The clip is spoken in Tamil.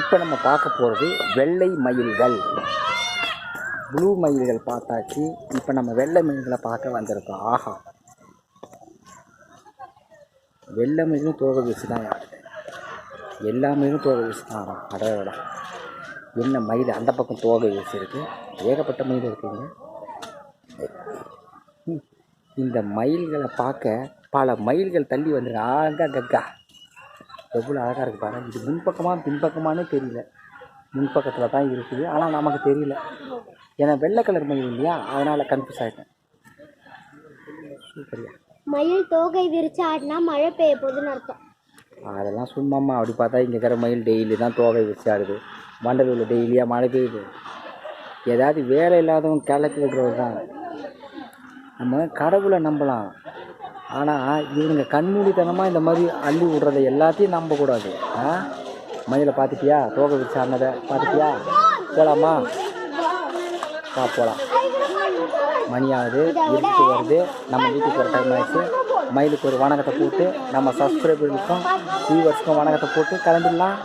இப்போ நம்ம பார்க்க போகிறது வெள்ளை மயில்கள். ப்ளூ மயில்கள் பார்த்தாச்சு. இப்போ நம்ம வெள்ளை மயில்களை பார்க்க வந்திருக்கோம் ஆஹா. வெள்ளை மயிலும் தோகை வீசு தான் ஆடுது எல்லா மயிலும் தோக வீசு தான் ஆடும் அடடா என்ன மயில்? அந்த பக்கம் தோகை வீசிருக்கு ஏகப்பட்ட மயில் இருக்குங்க. இந்த மயில்களை பார்க்க பல மயில்கள் தள்ளி வந்துருக்கு ஆகா கக்கா எவ்வளோ அழகாக இருக்குது பாருங்க. இது முன்பக்கமாக பின்பக்கமானே தெரியல. முன்பக்கத்தில் தான் இருக்குது. ஆனால் நமக்கு தெரியல. ஏன்னா வெள்ளை கலர் மயில் இல்லையா? அதனால் கன்ஃபியூஸ் ஆகிட்டேன் சூப்பரியா மயில் தோகை விரிச்சு ஆடினா மழை பெய்ய போகுதுன்னு அர்த்தம். அதெல்லாம் சும்மாம்மா. அப்படி பார்த்தா இங்கே இருக்கிற மயில் டெய்லி தான் தோகை வச்சு ஆடுது. மண்டலூரில் டெய்லியாக மழை பெய்யுது. ஏதாவது வேலை இல்லாதவங்க கிளப்பி விடுறது தான் நம்ம கடவுளை நம்பலாம். ஆனால் இவனுங்க கண்மூடித்தனமாக இந்த மாதிரி அள்ளி விடுறத எல்லாத்தையும் நம்பக்கூடாது. ஆ? மயிலை பார்த்துட்டியா? தோகை வச்சு பார்த்துட்டியா? போகலாமா வா போகலாம் மணி ஆகுது இருட்டு வருது. நம்ம வீட்டுக்கு ஒரு டைம் ஆயிடுச்சு. மயிலுக்கு ஒரு வணக்கத்தை போட்டு நம்ம சப்ஸ்கிரைபர்களுக்கும் வியூவர்ஸ்க்கும் வணக்கத்தை போட்டு கிளம்பிடலாம்.